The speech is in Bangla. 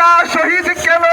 আমরা শহীদ কেন?